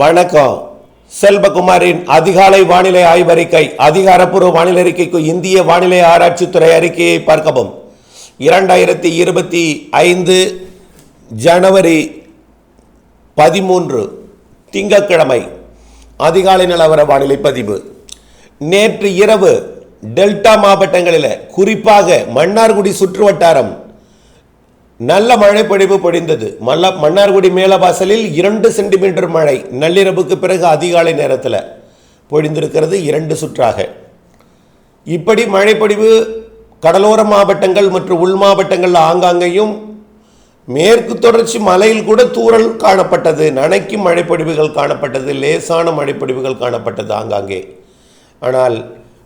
வணக்கம். செல்வகுமாரின் அதிகாலை வானிலை ஆய்வறிக்கை அதிகாரப்பூர்வ வானிலை அறிக்கைக்கு இந்திய வானிலை ஆராய்ச்சித்துறை அறிக்கையை பார்க்கவும். இரண்டாயிரத்தி இருபத்தி ஐந்து ஜனவரி பதிமூன்று திங்கக்கிழமை அதிகாலை நிலவர வானிலை பதிவு. நேற்று இரவு டெல்டா மாவட்டங்களில் குறிப்பாக மன்னார்குடி சுற்றுவட்டாரம் நல்ல மழை பொழிவு பொழிந்தது. மல்ல மன்னார்குடி மேலவாசலில் இரண்டு சென்டிமீட்டர் மழை நள்ளிரவுக்கு பிறகு அதிகாலை நேரத்தில் பொழிந்திருக்கிறது இரண்டு சுற்றாக. இப்படி மழைப்பொழிவு கடலோர மாவட்டங்கள் மற்றும் உள் மாவட்டங்கள் ஆங்காங்கேயும் மேற்கு தொடர்ச்சி மலையில் கூட தூறல் காணப்பட்டது. நனைக்கும் மழைப்பொழிவுகள் காணப்பட்டது. லேசான மழைப்பொழிவுகள் காணப்பட்டது ஆங்காங்கே. ஆனால்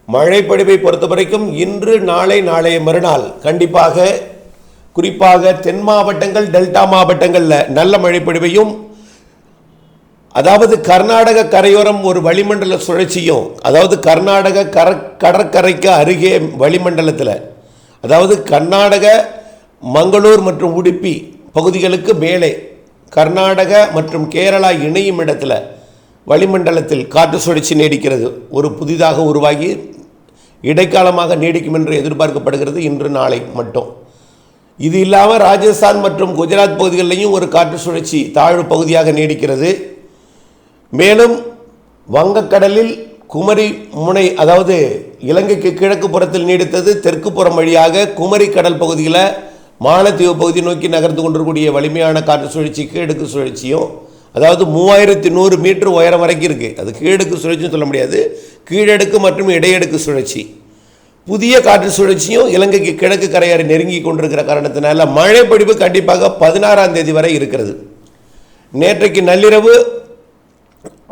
மழைப்பொழிவை பொறுத்த வரைக்கும் இன்று நாளை நாளைய மறுநாள் கண்டிப்பாக குறிப்பாக தென் மாவட்டங்கள் டெல்டா மாவட்டங்களில் நல்ல மழைப்பொழிவையும் அதாவது கர்நாடக கரையோரம் ஒரு வளிமண்டல சுழற்சியும் அதாவது கர்நாடக கர கடற்கரைக்கு அருகே வளிமண்டலத்தில் அதாவது கர்நாடக மங்களூர் மற்றும் உடுப்பி பகுதிகளுக்கு மேலே கர்நாடக மற்றும் கேரளா இணையும் இடத்துல வளிமண்டலத்தில் காற்று சுழற்சி நீடிக்கிறது. ஒரு புதிதாக உருவாகி இடைக்காலமாக நீடிக்கும் என்று எதிர்பார்க்கப்படுகிறது. இன்று நாளை மட்டும். இது இல்லாமல் ராஜஸ்தான் மற்றும் குஜராத் பகுதிகளிலையும் ஒரு காற்று சுழற்சி தாழ்வு பகுதியாக நீடிக்கிறது. மேலும் வங்கக்கடலில் குமரி முனை அதாவது இலங்கைக்கு கிழக்கு புறத்தில் நீடித்தது தெற்கு புறம் வழியாக குமரி கடல் பகுதியில் மாலத்தீவு பகுதி நோக்கி நகர்ந்து கொண்டிருக்கூடிய வலிமையான காற்று சுழற்சி கீழடுக்கு சுழற்சியும் அதாவது மூவாயிரத்தி நூறு மீட்டர் உயரம் வரைக்கும் இருக்குது அது கீழடுக்கு சுழற்சின்னு சொல்ல முடியாது. கீழடுக்கு மற்றும் இடையடுக்கு சுழற்சி. புதிய காற்று சுழற்சியும் இலங்கைக்கு கிழக்கு கரையாரை நெருங்கி கொண்டிருக்கிற காரணத்தினால மழை பொழிவு கண்டிப்பாக பதினாறாம் தேதி வரை இருக்கிறது. நேற்றைக்கு நள்ளிரவு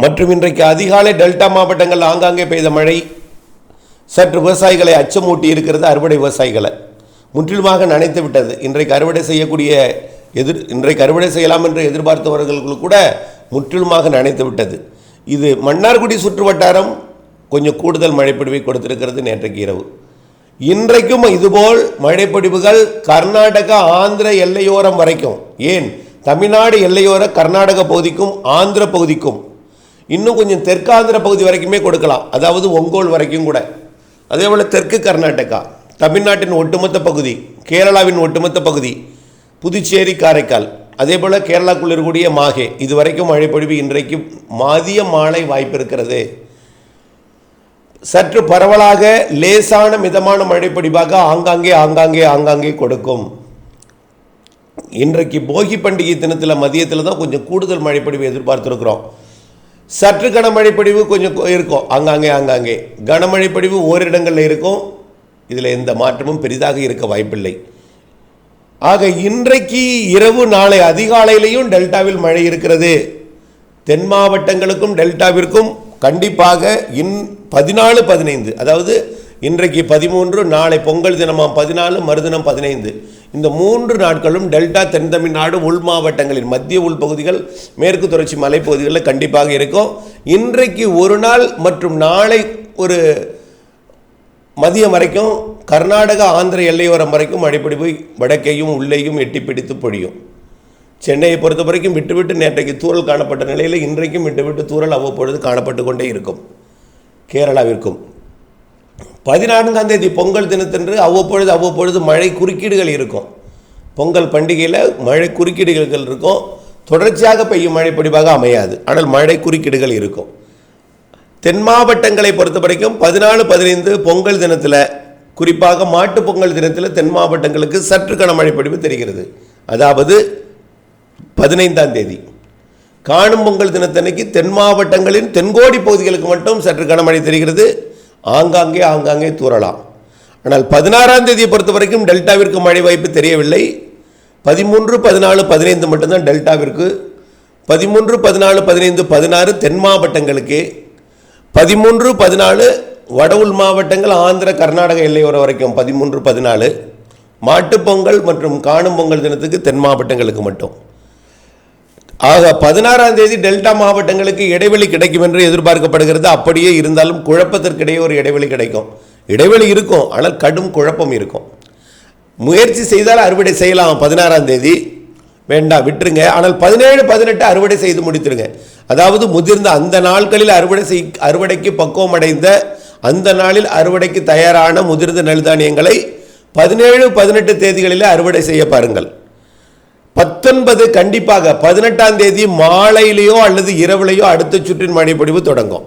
மற்றும் இன்றைக்கு அதிகாலை டெல்டா மாவட்டங்கள் ஆங்காங்கே பெய்த மழை சற்று விவசாயிகளை அச்சமூட்டி இருக்கிறது அறுவடை விவசாயிகளை. முற்றிலுமாக நனைத்து விட்டது. இன்றைக்கு அறுவடை செய்யக்கூடிய எதிர் இன்றைக்கு அறுவடை செய்யலாம் என்று எதிர்பார்த்தவர்களுக்கு கூட முற்றிலுமாக நனைத்து விட்டது. இது மன்னார்குடி சுற்று வட்டாரம் கொஞ்சம் கூடுதல் மழைப்பிடிவை கொடுத்திருக்கிறது நேற்றைக்கு இரவு. இன்றைக்கும் இதுபோல் மழைப்பொடிவுகள் கர்நாடகா ஆந்திர எல்லையோரம் வரைக்கும். ஏன்? தமிழ்நாடு எல்லையோர கர்நாடக பகுதிக்கும் ஆந்திர பகுதிக்கும். இன்னும் கொஞ்சம் தெற்காந்திர பகுதி வரைக்குமே கொடுக்கலாம். அதாவது ஒங்கோல் வரைக்கும் கூட. அதே போல் தெற்கு கர்நாடகா தமிழ்நாட்டின் ஒட்டுமொத்த பகுதி கேரளாவின் ஒட்டுமொத்த பகுதி புதுச்சேரி காரைக்கால். அதே போல் கேரளாக்குள் இருக்கக்கூடிய மாகே. இது வரைக்கும் மழைப்பொழிவு இன்றைக்கு மதிய மாலை வாய்ப்பு இருக்கிறது சற்று பரவலாக லேசான மிதமான மழைப்படிவாக ஆங்காங்கே ஆங்காங்கே ஆங்காங்கே கொடுக்கும். இன்றைக்கு போகி பண்டிகை தினத்தில் மதியத்தில் தான் கொஞ்சம் கூடுதல் மழைப்பொழிவு எதிர்பார்த்துருக்குறோம். சற்று கனமழைப்பொழிவு கொஞ்சம் இருக்கும். ஆங்காங்கே ஆங்காங்கே. கனமழைப்படிவு ஓரிடங்களில் இருக்கும். இதில் எந்த மாற்றமும் பெரிதாக இருக்க வாய்ப்பில்லை. ஆக இன்றைக்கு இரவு நாளை அதிகாலையிலையும் டெல்டாவில் மழை இருக்கிறது. தென் மாவட்டங்களுக்கும் டெல்டாவிற்கும் கண்டிப்பாக இன் பதினாலு பதினைந்து. அதாவது இன்றைக்கு பதிமூன்று நாளை பொங்கல் தினமாம் பதினாலு மறுதினம் பதினைந்து. இந்த மூன்று நாட்களும் டெல்டா தென் தமிழ்நாடு உள் மாவட்டங்களின் மத்திய உள்பகுதிகள் மேற்கு தொடர்ச்சி மலைப்பகுதிகளில் கண்டிப்பாக இருக்கும். இன்றைக்கு ஒரு நாள் மற்றும் நாளை ஒரு மதியம் வரைக்கும் கர்நாடகா ஆந்திர எல்லையோரம் வரைக்கும் மழைப்பிடிப்பு வடக்கையும் உள்ளேயும் எட்டி பிடித்து பொழியும். சென்னையை பொறுத்த வரைக்கும் விட்டு விட்டு நேற்றைக்கு தூரல் காணப்பட்ட நிலையில் இன்றைக்கும் விட்டு விட்டு அவ்வப்பொழுது காணப்பட்டு கொண்டே இருக்கும். கேரளாவிற்கும். பதினான்காம் தேதி பொங்கல் தினத்தன்று அவ்வப்பொழுது அவ்வப்பொழுது மழை குறுக்கீடுகள் இருக்கும். பொங்கல் பண்டிகையில் மழை குறுக்கீடுகள் இருக்கும். தொடர்ச்சியாக பெய்யும் மழை பொடிவாக அமையாது. ஆனால் மழை குறுக்கீடுகள் இருக்கும். தென் மாவட்டங்களை பொறுத்த வரைக்கும் பதினாலு பதினைந்து பொங்கல் தினத்தில் குறிப்பாக மாட்டுப் பொங்கல் தினத்தில் தென் மாவட்டங்களுக்கு சற்று கனமழை பொழிவு தெரிகிறது. அதாவது பதினைந்தாம் தேதி. காணும் பொங்கல் தினத்தன்னைக்கு தென் மாவட்டங்களின் தென்கோடி பகுதிகளுக்கு மட்டும் சற்று கனமழை தெரிகிறது. ஆங்காங்கே ஆங்காங்கே தூறலாம். ஆனால் பதினாறாம் தேதியை பொறுத்த வரைக்கும் டெல்டாவிற்கு மழை வாய்ப்பு தெரியவில்லை. பதிமூன்று பதினாலு பதினைந்து மட்டும்தான் டெல்டாவிற்கு. பதிமூன்று பதினாலு பதினைந்து பதினாறு தென் மாவட்டங்களுக்கு. பதிமூன்று பதினாலு வட மாவட்டங்கள் ஆந்திர கர்நாடக எல்லையோர வரைக்கும் பதிமூன்று பதினாலு. மாட்டுப்பொங்கல் மற்றும் காணும் பொங்கல் தினத்துக்கு தென் மாவட்டங்களுக்கு மட்டும். ஆக பதினாறாம் தேதி டெல்டா மாவட்டங்களுக்கு இடைவெளி கிடைக்கும் என்று எதிர்பார்க்கப்படுகிறது. அப்படியே இருந்தாலும் குழப்பத்திற்கிடையே ஒரு இடைவெளி கிடைக்கும். இடைவெளி இருக்கும் ஆனால் கடும் குழப்பம் இருக்கும். முயற்சி செய்தால் அறுவடை செய்யலாம் பதினாறாம் தேதி. வேண்டாம் விட்டுருங்க. ஆனால் பதினேழு பதினெட்டு அறுவடை செய்து முடித்துருங்க. அதாவது முதிர்ந்த அந்த நாட்களில் அறுவடை செய் அறுவடைக்கு பக்குவம் அடைந்த அந்த நாளில் அறுவடைக்கு தயாரான முதிர்ந்த நெல் தானியங்களை பதினேழு பதினெட்டு தேதிகளில் அறுவடை செய்ய பாருங்கள். பத்தொன்பது கண்டிப்பாக பதினெட்டாம் தேதி மாலையிலேயோ அல்லது இரவுலையோ அடுத்த சுற்றின் மழைப்பொழிவு தொடங்கும்.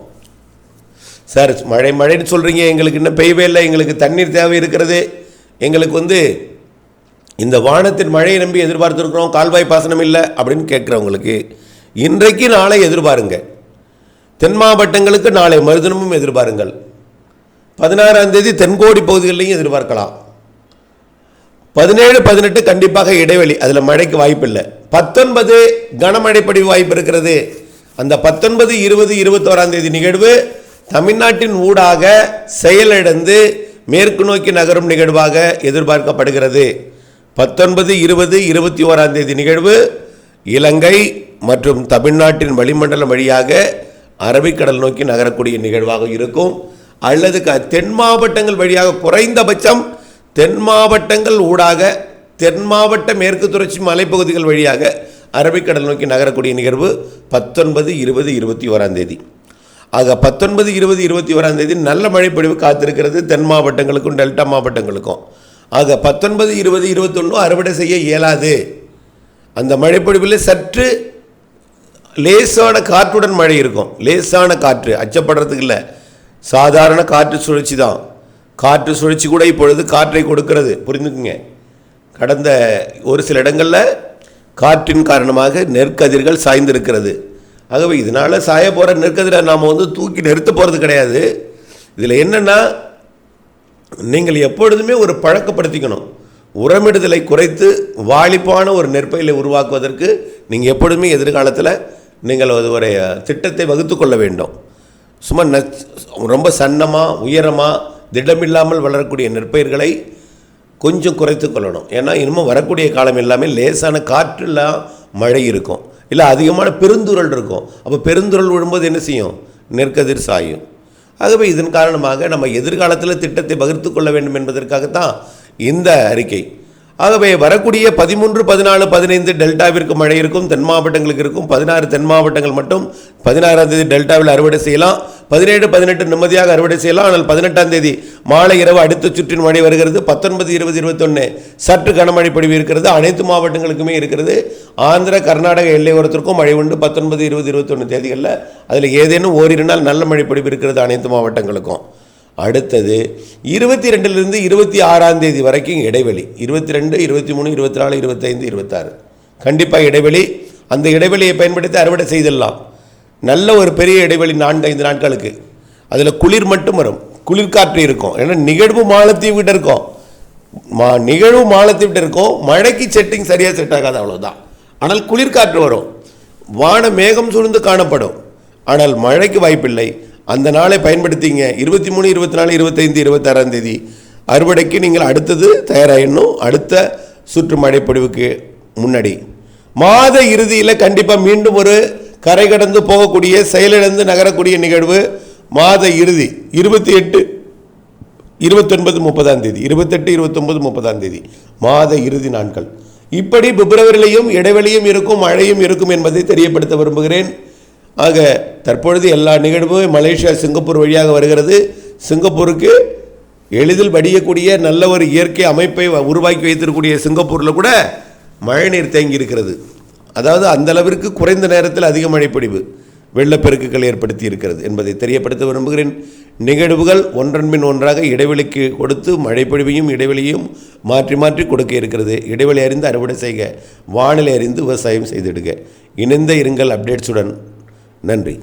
சார் மழை மழைன்னு சொல்கிறீங்க எங்களுக்கு இன்னும் பெய்யவே இல்லை எங்களுக்கு தண்ணீர் தேவை இருக்கிறது. எங்களுக்கு வந்து இந்த வானத்தின் மழையை நம்பி எதிர்பார்த்துருக்குறோம் கால்வாய் பாசனம் இல்லை அப்படின்னு கேட்குறவங்களுக்கு இன்றைக்கு நாளை எதிர்பாருங்க. தென் மாவட்டங்களுக்கு நாளை மறுதினமும் எதிர்பாருங்கள். பதினாறாம் தேதி தென்கோடி பகுதிகளிலையும் எதிர்பார்க்கலாம். பதினேழு பதினெட்டு கண்டிப்பாக இடைவெளி. அதில் மழைக்கு வாய்ப்பில்லை. பத்தொன்பது கனமழை வாய்ப்பு இருக்கிறது. அந்த பத்தொன்பது இருபது இருபத்தோராம் தேதி நிகழ்வு தமிழ்நாட்டின் ஊடாக செயலிழந்து மேற்கு நோக்கி நகரும் நிகழ்வாக எதிர்பார்க்கப்படுகிறது. பத்தொன்பது இருபது இருபத்தி ஓராம் தேதி நிகழ்வு இலங்கை மற்றும் தமிழ்நாட்டின் வளிமண்டலம் வழியாக அரபிக்கடல் நோக்கி நகரக்கூடிய நிகழ்வாக இருக்கும். அல்லது க தென் மாவட்டங்கள் வழியாக குறைந்தபட்சம் தென் மாவட்டங்கள் ஊடாக தென் மாவட்ட மேற்கு தொடர்ச்சி மலைப்பகுதிகள் வழியாக அரபிக்கடல் நோக்கி நகரக்கூடிய நிகழ்வு பத்தொன்பது இருபது இருபத்தி ஓராம் தேதி. ஆக பத்தொன்பது இருபது இருபத்தி ஓராம் தேதி நல்ல மழைப்பொழிவு காத்திருக்கிறது தென் மாவட்டங்களுக்கும் டெல்டா மாவட்டங்களுக்கும். ஆக பத்தொன்பது இருபது இருபத்தொன்னும் அறுவடை செய்ய இயலாது. அந்த மழைப்பொழிவில் சற்று லேசான காற்றுடன் மழை இருக்கும். லேசான காற்று அச்சப்படுறதுக்கு இல்லை. சாதாரண காற்று சுழற்சி தான். காற்று சுழற்சி கூட இப்பொழுது காற்றை கொடுக்கிறது. புரிந்துக்குங்க கடந்த ஒரு சில இடங்களில் காற்றின் காரணமாக நெற்கதிர்கள் சாய்ந்திருக்கிறது. ஆகவே இதனால் சாய போகிற நெற்கதிரை நாம் வந்து தூக்கி நிறுத்த போகிறது கிடையாது. இதில் என்னென்னா நீங்கள் எப்பொழுதுமே ஒரு பழக்கப்படுத்திக்கணும். உரமிடுதலை குறைத்து வாலிப்பான ஒரு நெற்பயிலை உருவாக்குவதற்கு நீங்கள் எப்பொழுதுமே எதிர்காலத்தில் நீங்கள் அது ஒரு திட்டத்தை வகுத்து கொள்ள வேண்டும். சும்மா நச் ரொம்ப சன்னமாக உயரமாக திடமில்லாமல் வளரக்கூடிய நெற்பயிர்களை கொஞ்சம் குறைத்து கொள்ளணும். ஏன்னா இன்னமும் வரக்கூடிய காலம் எல்லாமே லேசான காற்றுலாம் மழை இருக்கும். இல்லை அதிகமான பெருந்துரல் இருக்கும். அப்போ பெருந்துரல் விழும்போது என்ன செய்யும்? நெற்கதிர் சாயும். ஆகவே இதன் காரணமாக நம்ம எதிர்காலத்தில் திட்டத்தை பகிர்ந்து கொள்ள வேண்டும் என்பதற்காகத்தான் இந்த அறிக்கை. ஆகவே வரக்கூடிய பதிமூன்று பதினாலு பதினைந்து டெல்டாவிற்கு மழை இருக்கும் தென் மாவட்டங்களுக்கு இருக்கும் பதினாறு தென் மாவட்டங்கள் மட்டும் பதினாறாம் தேதி டெல்டாவில் அறுவடை செய்யலாம். பதினேழு பதினெட்டு நிம்மதியாக அறுவடை செய்யலாம். ஆனால் பதினெட்டாம் தேதி மாலை இரவு அடுத்த சுற்றின் மழை வருகிறது. பத்தொன்பது இருபது இருபத்தொன்று சற்று கனமழை பொழிவு இருக்கிறது. அனைத்து மாவட்டங்களுக்குமே இருக்கிறது. ஆந்திர கர்நாடக எல்லையோரத்திற்கும் மழை உண்டு. பத்தொன்பது இருபது இருபத்தொன்று தேதிகளில் அதில் ஏதேனும் ஓரிரு நாள் நல்ல மழை பொழிவு இருக்கிறது அனைத்து மாவட்டங்களுக்கும். அடுத்தது இருபத்தி ரெண்டுலேருந்து இருபத்தி ஆறாம் தேதி வரைக்கும் இடைவெளி. இருபத்தி ரெண்டு இருபத்தி மூணு இருபத்தி நாலு இருபத்தைந்து இருபத்தாறு. கண்டிப்பாக இடைவெளி. அந்த இடைவெளியை பயன்படுத்தி அறுவடை செய்திடலாம் நல்ல ஒரு பெரிய இடைவெளி நான்கு ஐந்து நாட்களுக்கு. அதில் குளிர் மட்டும் வரும். குளிர்காற்று இருக்கும். ஏன்னா நிகழ்வு மாலத்தீவு கிட்ட இருக்கும். மா நிகழ்வு மாலத்தீவு கிட்ட இருக்கும். மழைக்கு செட்டிங் சரியாக செட் ஆகாது அவ்வளோதான் ஆனால் குளிர்காற்று வரும். வான மேகம் சூழ்ந்து காணப்படும். ஆனால் மழைக்கு வாய்ப்பில்லை. அந்த நாளை பயன்படுத்திங்க. இருபத்தி மூணு இருபத்தி நாலு இருபத்தைந்து இருபத்தாறாம் தேதி. அறுவடைக்கு நீங்கள் அடுத்தது தயாராகிடணும் அடுத்த சுற்று மழைப்பொழிவுக்கு முன்னாடி. மாத இறுதியில் கண்டிப்பாக மீண்டும் ஒரு கரை கடந்து போகக்கூடிய செயலிழந்து நகரக்கூடிய நிகழ்வு மாத இறுதி இருபத்தி எட்டு இருபத்தொன்பது முப்பதாம் தேதி. இருபத்தெட்டு இருபத்தொன்பது முப்பதாம் தேதி. மாத இறுதி நாட்கள். இப்படி பிப்ரவரியிலையும் இடைவெளியும் இருக்கும் மழையும் இருக்கும் என்பதை தெரியப்படுத்த விரும்புகிறேன். ஆக தற்பொழுது எல்லா நிகழ்வும் மலேசியா சிங்கப்பூர் வழியாக வருகிறது. சிங்கப்பூருக்கு எளிதில் வடியக்கூடிய நல்ல ஒரு இயற்கை அமைப்பை உருவாக்கி வைத்திருக்கக்கூடிய சிங்கப்பூரில் கூட மழைநீர் தேங்கி இருக்கிறது அதாவது அந்த அளவிற்கு குறைந்த நேரத்தில் அதிக மழைப்பொழிவு வெள்ளப்பெருக்குகள் ஏற்படுத்தி இருக்கிறது என்பதை தெரியப்படுத்த விரும்புகிறேன். நிகழ்வுகள் ஒன்றன்பின் ஒன்றாக இடைவெளிக்கு கொடுத்து மழைப்பொழிவையும் இடைவெளியும் மாற்றி மாற்றி கொடுக்க இருக்கிறது. இடைவெளி அறிந்து அறுவடை செய்க. வானிலை அறிந்து விவசாயம் செய்திடுக. இணைந்த இருங்கள் அப்டேட்ஸுடன். நன்றி.